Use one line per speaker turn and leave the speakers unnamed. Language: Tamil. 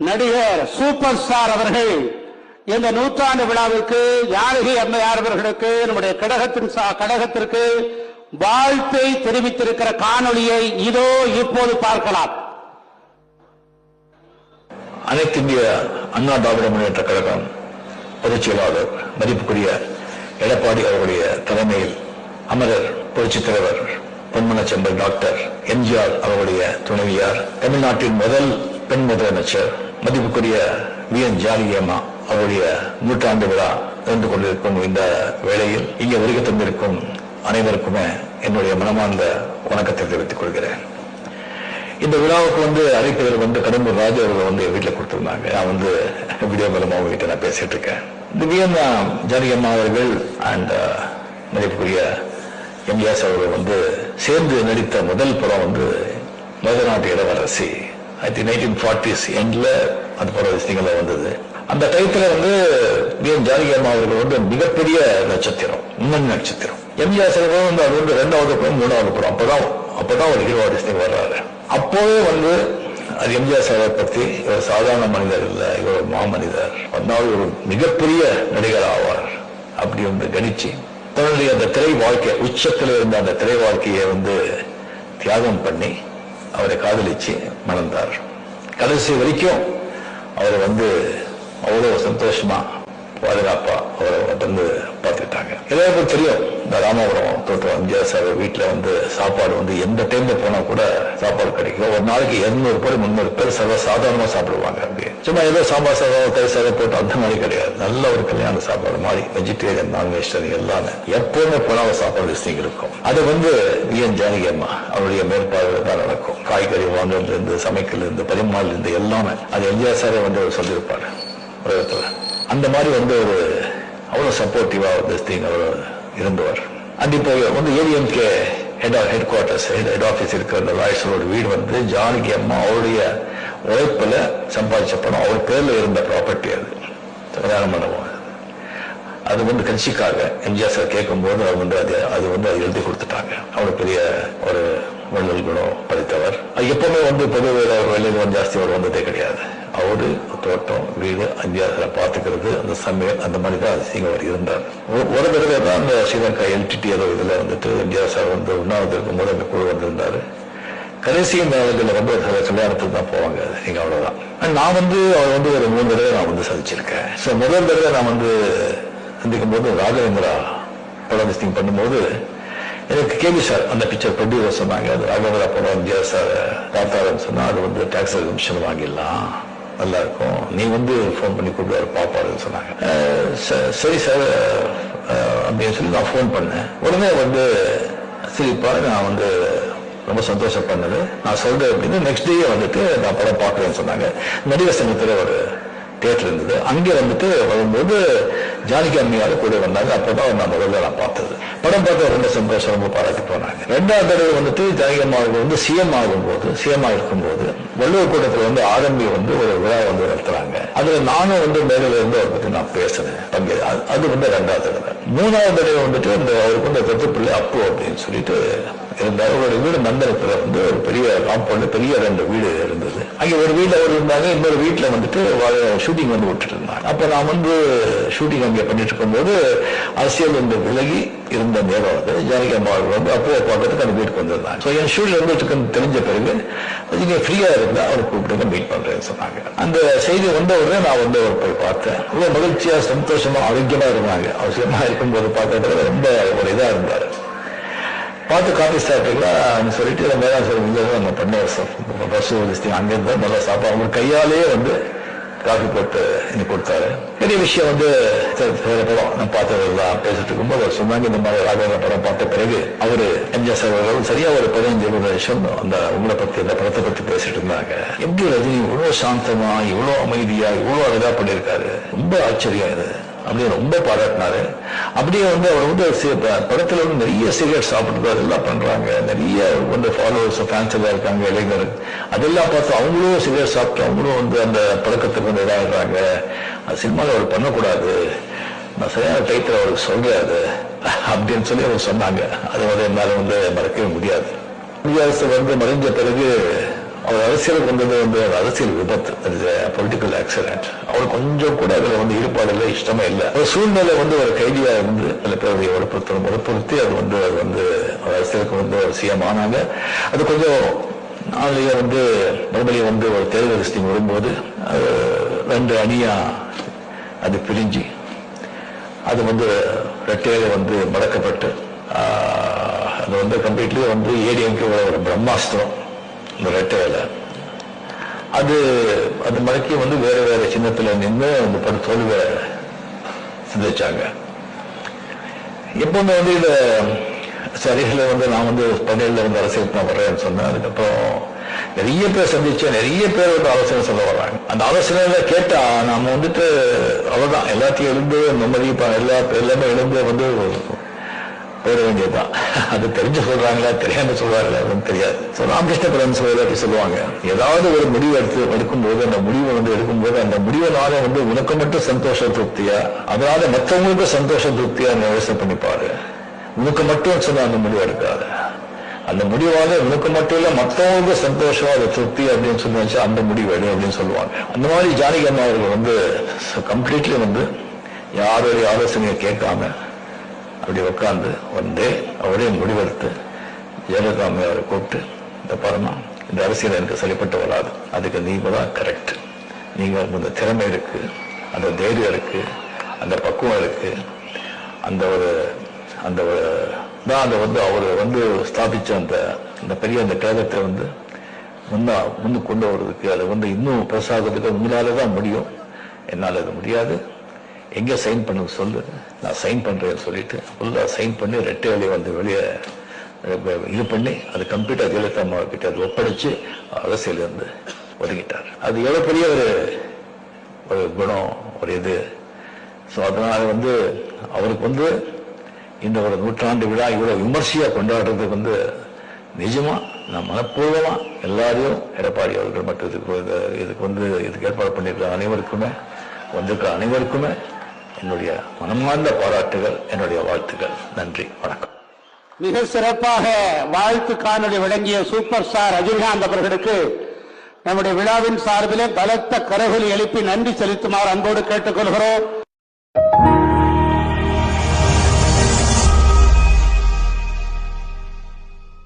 நடிகர் சூப்பர் ஸ்டார் அவர்கள். இந்த நூற்றாண்டு விழாவிற்கு யானகி அம்மையார் அவர்களுக்கு நம்முடைய கடகத்தின் சா- கடகத்திற்கு வாழ்த்தை தெரிவித்திருக்கிற காணொலியை இதோ இப்போது பார்க்கலாம்.
அனைத்து இந்திய அண்ணா திராவிட முன்னேற்ற கழகம் பொதுச் செயலாளர் மதிப்புக்குரிய எடப்பாடி அவர்களுடைய தலைமையில் அமரர் புரட்சித் தலைவர் பொன்மனச்செம்பல் டாக்டர் எம்ஜிஆர் அவர்களுடைய துணைவியார் தமிழ்நாட்டின் முதல் பெண் முதலமைச்சர் மதிப்புக்குரிய வி என் ஜானகியம்மா அவருடைய நூற்றாண்டு விழா நடந்து கொண்டிருக்கும் இந்த வேளையில் இங்கே வருகை தந்திருக்கும் அனைவருக்குமே என்னுடைய மனமார்ந்த வணக்கத்தை தெரிவித்துக் கொள்கிறேன். இந்த விழாவுக்கு வந்து அழைப்பதற்கு வந்து கடம்பூர் ராஜு அவர்கள் வந்து வீட்டில் கொடுத்திருந்தாங்க. நான் வந்து வீடியோ மூலமாக உங்ககிட்ட நான் பேசிட்டு இருக்கேன். இந்த வியன்னா ஜானகி அம்மா அவர்கள் அண்ட் uh, மதிப்புக்குரிய எம்ஜிஎஸ் அவர்கள் வந்து சேர்ந்து நடித்த முதல் படம் வந்து மதுநாட்டு இளவரசி. ஐ திங்க் நைன்டீன் ஃபார்ட்டிஸ் எண்டில் அந்த படம் விஷயங்கள்ல வந்தது. அந்த டயத்தில் வந்து வி. எம். ஜானகி அம்மா அவர்கள் வந்து மிகப்பெரிய நட்சத்திரம் முன்னணி நட்சத்திரம். எம்ஜிஆர் அவர்கள் வந்து அது வந்து ரெண்டாவது படம் மூணாவது படம். அப்போதான் அப்போதான் ஒரு ஹீரோ ஆர்டிஸ்ட் வர்றாரு. அப்போவே வந்து அது எம்ஜிஆர் சாரை பற்றி இவர் சாதாரண மனிதர் இல்லை இவர் மாமனிதர். அதனால் ஒரு மிகப்பெரிய நடிகர் ஆவார். அப்படி வந்து கணிச்சு தன்னுடைய அந்த திரை வாழ்க்கை உச்சத்தில் இருந்த அந்த திரை வாழ்க்கையை வந்து தியாகம் பண்ணி அவரை காதலிச்சு மணந்தார். கடைசி வரைக்கும் அவரை வந்து அவ்வளோ சந்தோஷமா பாதுகாப்பா அவரை வந்து பார்த்துக்கிட்டாங்க. எல்லாருக்கும் தெரியும் இந்த ராமபுரம் தோட்டம் எம்ஜிஆர் சார் வீட்டில் வந்து சாப்பாடு வந்து எந்த டைம்ல போனா கூட சாப்பாடு கிடைக்கும். ஒரு நாளைக்கு இருநூறு பேர் முந்நூறு பேர் சர்வ சாதாரணமாக சாப்பிடுவாங்க அப்படி சும்மா ஏதோ சாம்பார் சாதம் கறி சாதம் போட்டு அந்த மாதிரி கிடையாது. நல்ல ஒரு கல்யாண சாப்பாடு மாதிரி வெஜிடேரியன் நான் வெஜிடேரியன் எல்லாமே. எப்பவுமே போனால் சாப்பாடு லிஸ்டிங் இருக்கும். அது வந்து விஎன் ஜானகி அம்மா அவருடைய மேற்பார்வை தான் நடக்கும். காய்கறி வாங்குறதுல இருந்து சமைக்கல இருந்து பரிமாறல இருந்து எல்லாமே. அது எம்ஜிஆர் சாரே வந்து அவர் சொல்லியிருப்பாரு. உலகத்தில் அந்த மாதிரி வந்து ஒரு அவ்வளோ சப்போர்ட்டிவா வந்து thing அவர் இருந்தவர். அண்ட் இப்போ வந்து ADMK head headquarters head office இருக்கிற அந்த லாயர்ஸோட வீடு வந்து ஜானகி அம்மா அவருடைய உழைப்பில் சம்பாதிச்ச பணம். அவர் பேரில் இருந்த ப்ராப்பர்ட்டி அது. கல்யாணம் பண்ணுவோம். அது வந்து கட்சிக்காக எம்ஜிஆர் சார் கேட்கும்போது அவர் வந்து அது அது வந்து அது எழுதி கொடுத்துட்டாங்க. அவர் பெரிய ஒரு வள்ளல் குணம் படைத்தவர். அது எப்பவுமே வந்து பொது வெளியில் ஜாஸ்தி அவர் வந்ததே கிடையாது. அவரு தோட்டம் வீடு எம்ஜிஆர் பார்த்துக்கிறது அந்த சமையல் அந்த மாதிரி தான் சிங்க அவர் இருந்தார். ஒரு- ஒரு தடவை தான் அந்த ஸ்ரீலங்கா எல்டிடி ஏதோ இதில் வந்துட்டு எம்ஜிஆர் சார் வந்து உண்ணாவது இருக்கும்போது அந்த குழு வந்திருந்தாரு. கடைசி நாளுகளில் ரொம்ப சில கல்யாணத்துக்கு தான் போவாங்க. நீங்க அவ்வளவுதான். நான் வந்து அவர் வந்து ஒரு மூணு தடவை நான் வந்து சந்திச்சிருக்கேன். ஸோ முதல் தடவை நான் வந்து சந்திக்கும் போது ராகவேந்திரா படம் லிஸ்டிங் பண்ணும்போது எனக்கு கேள்வி சார் அந்த பிக்சர் ப்ரொடியூசர் சொன்னாங்க அது ராகவேந்திரா படம் எம்ஜிஆர் சார் பார்த்தாருன்னு சொன்னா அது வந்து டாக்ஸ் கமிஷன் வாங்கிடலாம் நல்லா இருக்கும். நீ வந்து ஃபோன் பண்ணி கூப்பிடுவாரு பாப்பாருன்னு சொன்னாங்க. ச- சரி சார் அப்படின்னு சொல்லி நான் ஃபோன் பண்ணேன். உடனே வந்து சிரிப்பா நான் வந்து ரொம்ப சந்தோஷம் பண்ணது. நான் சொல்றேன் அப்படின்னு நெக்ஸ்ட் டே வந்துட்டு நான் படம் பார்க்குறேன்னு சொன்னாங்க. நடிகர் சங்கத்தில் ஒரு தேட்டர் இருந்தது. அங்கே வந்துட்டு வரும்போது ஜானகி அம்மையார் கூட வந்தாங்க. அப்பதான் நான் முதல்ல நான் பார்த்தது. படம் பார்த்து ரொம்ப சந்தோஷம் ரொம்ப பாராட்டி போனாங்க. ரெண்டாவது தடவை வந்துட்டு ஜானகி அம்மாவுக்கு வந்து சிஎம் ஆகும்போது சிஎம் இருக்கும்போது வள்ளுவர் கூட்டத்தில் வந்து ஆரம்பி வந்து ஒரு விழா வந்து நடத்துறாங்க. அதுல நானும் வந்து மேலில் இருந்து அவரை பத்தி நான் பேசுறேன். பங்கு அது- அது வந்து ரெண்டாவது தடவை. மூணாவது தடவை வந்துட்டு இந்த அவருக்கு அந்த பெத்த பிள்ளை அப்பு அப்படின்னு சொல்லிட்டு இருந்தார். அவருடைய வீடு மந்திரத்தில் வந்து ஒரு பெரிய காம்பவுண்ட் பெரிய ரெண்டு வீடு இருந்தது. அங்கே ஒரு வீட்டில் அவர் இருந்தாங்க இன்னொரு வீட்டில் வந்துட்டு ஷூட்டிங் வந்து விட்டுட்டு இருந்தாங்க அப்போ நான் வந்து ஷூட்டிங் அங்கே பண்ணிட்டு இருக்கும்போது அரசியல் வந்து விலகி இருந்த நேரம் வந்து ஜானகி அம்மாவை அவர்கள் வந்து அப்போ பார்த்துட்டு தன் வீட்டுக்கு வந்திருந்தாங்க ஸோ என் ஷூட்டில் இருந்துட்டு தெரிஞ்ச பிறகு நீங்க ஃப்ரீயா இருந்தா அவரை கூப்பிட்டு மீட் பண்றேன்னு சொன்னாங்க. அந்த செய்தி வந்த உடனே நான் வந்து அவர் போய் பார்த்தேன். ரொம்ப மகிழ்ச்சியா சந்தோஷமா ஆரோக்கியமா இருந்தாங்க. அவசியமா இருக்கும்போது பார்த்தது ரொம்ப ஒரு இதா இருந்தாரு. பார்த்து காஃபி சாப்பிட்டீங்களா சொல்லிட்டு இந்த மேலே நம்ம பண்ண பஸ் லிஸ்டிங் அங்கேருந்து நல்லா சாப்பாடு. அவங்க கையாலே வந்து காஃபி போட்டு எனக்கு கொடுத்தாரு. பெரிய விஷயம் வந்து சரி, படம் நான் பார்த்ததெல்லாம் பேசிட்டு இருக்கும்போது அவர் சொன்னாங்க இந்த மாதிரி ராகவேந்திர படம் பார்த்த பிறகு அவரு எம்ஜிஆர் சார் அவர்கள் சரியா ஒரு பதினஞ்சு இருபது வருஷம் அந்த உங்களை பத்தி அந்த படத்தை பத்தி பேசிட்டு இருந்தாங்க. எப்படி ரஜினி இவ்வளவு சாந்தமா இவ்வளவு அமைதியா இவ்வளவு அழகா பண்ணியிருக்காரு. ரொம்ப ஆச்சரியம் இது. அப்படின்னு ரொம்ப பாராட்டினாரு. அப்படியே வந்து அவர் வந்து படத்தில் வந்து நிறைய சிகரெட் சாப்பிட்டு அதெல்லாம் பண்றாங்க. நிறைய வந்து ஃபாலோவர்ஸ் ஃபேன்ஸ் எல்லாம் இருக்காங்க இளைஞர். அதெல்லாம் பார்த்து அவங்களும் சிகரெட் சாப்பிட்டு அவங்களும் வந்து அந்த பழக்கத்துக்கு வந்து இதாகிறாங்க அது சினிமாவில் அவர் பண்ணக்கூடாது. நான் சரியான டைத்தில் அவருக்கு சொல்றேன் அப்படின்னு சொல்லி அவர் சொன்னாங்க. அது வந்து என்னால் வந்து மறக்கவே முடியாது. குடியரசு வந்து மறைஞ்ச பிறகு அவர் அரசியலுக்கு வந்தது வந்து ஒரு அரசியல் விபத்து பொலிட்டிக்கல் ஆக்சிடென்ட் அவர் கொஞ்சம் கூட அதுல வந்து ஈடுபாடு இல்லை இஷ்டமே இல்லை. ஒரு சூழ்நிலை வந்து ஒரு கைதியா இருந்து அந்த பேரவையை வற்புறுத்தல் வலுப்படுத்தி அது வந்து அது வந்து அரசியலுக்கு வந்து ஒரு சிஎம் ஆனாங்க. அது கொஞ்சம் நாளைய வந்து மறுபடியும் வந்து ஒரு தேர்தல் லிஸ்டிங் வரும்போது அது ரெண்டு அணியா அது பிரிஞ்சு அது வந்து ரெட்டையில வந்து மடக்கப்பட்டு அது வந்து கம்ப்ளீட்லி வந்து ஏடிஎம்கே ஒரு பிரம்மாஸ்திரம். இந்த ரெட்டையில அது அது மடக்கி வந்து வேற வேற சின்னத்துல நின்று அந்த படு தோல்வை சிந்திச்சாங்க. எப்பவுமே வந்து இத சரிகளை வந்து நான் வந்து பள்ளியில் வந்து அரசியல் தான் வர்றேன்னு சொன்னேன். அதுக்கப்புறம் நிறைய பேர் சந்திச்சேன். நிறைய பேர் வந்து ஆலோசனை சொல்ல வர்றாங்க. அந்த ஆலோசனையில கேட்டா நாம வந்துட்டு அவ்வளவுதான். எல்லாத்தையும் எழுந்து நிம்மதி எல்லா எல்லாமே எழுந்து வந்து போயிட வேண்டியதுதான் அது தெரிஞ்சு சொல்றாங்களா தெரியாம சொல்றாங்களா அப்படின்னு தெரியாது. ஸோ ராமகிருஷ்ண பரமஸ் அப்படி சொல்லுவாங்க. ஏதாவது ஒரு முடிவு எடுத்து எடுக்கும்போது அந்த முடிவை வந்து எடுக்கும்போது அந்த முடிவினால வந்து உனக்கு மட்டும் சந்தோஷ திருப்தியா? அதனால மற்றவங்களுக்கும் சந்தோஷ திருப்தியா நீ யோசனை பண்ணிப்பாரு உனக்கு மட்டும் சொன்ன அந்த முடிவு எடுக்காது. அந்த முடிவால உனக்கு மட்டும் இல்ல மற்றவங்களுக்கு சந்தோஷம் அது திருப்தி அப்படின்னு சொல்லி அந்த முடிவு எடு அப்படின்னு சொல்லுவாங்க. அந்த மாதிரி ஜானகி அம்மா அவர்கள் வந்து கம்ப்ளீட்லி வந்து யாரோடைய ஆலோசனையை கேட்காம அப்படி உட்காந்து வந்து அவரே முடிவெடுத்து ஜெயலலிதா அவரை கூப்பிட்டு இந்த பரமா இந்த அரசியல் எனக்கு சரிப்பட்டு வராது. அதுக்கு நீங்க தான் கரெக்ட் நீங்க இந்த திறமை இருக்கு அந்த தைரியம் இருக்கு அந்த பக்குவம் இருக்கு. அந்த ஒரு அந்த ஒரு தான் அதை வந்து அவர் வந்து ஸ்தாபிச்ச அந்த அந்த பெரிய அந்த கேதத்தை வந்து முன்னா முன்னு கொண்டு வர்றதுக்கு அதை வந்து இன்னும் பெருசாகிறதுக்கு உங்களால தான் முடியும். என்னால் அது முடியாது. எங்கே சைன் பண்ண சொல்லு. நான் சைன் பண்ணுறேன்னு சொல்லிட்டு ஃபுல்லாக சைன் பண்ணி ரெட்டை வேலையை வந்து வெளியே இது பண்ணி அது கம்ப்யூட்டர் ஜெயலலிதா அம்மா கிட்ட அது ஒப்படைச்சு அரசியல் இருந்து ஒதுங்கிட்டார் அது எவ்வளோ பெரிய ஒரு ஒரு குணம் ஒரு இது. ஸோ அதனால் வந்து அவருக்கு வந்து இந்த ஒரு நூற்றாண்டு விழா இவ்வளோ விமர்சையாக கொண்டாடுறதுக்கு வந்து நிஜமாக நான் மனப்பூர்வமாக எல்லாரையும் எடப்பாடி அவர்கள் மற்றும் இதுக்கு இது- இதுக்கு வந்து இதுக்கு ஏற்பாடு பண்ணியிருக்கிற அனைவருக்குமே வந்திருக்கிற அனைவருக்குமே என்னுடைய மனமார்ந்த பாராட்டுகள் என்னுடைய வாழ்த்துக்கள் நன்றி வணக்கம்.
மிக சிறப்பாக வாழ்த்து காணொலி வழங்கிய சூப்பர் ஸ்டார் ரஜினிகாந்த் அவர்களுக்கு நம்முடைய விழாவின் சார்பிலே பலத்த கரகொலி எழுப்பி நன்றி செலுத்துமாறு அன்போடு கேட்டுக்கொள்கிறோம்.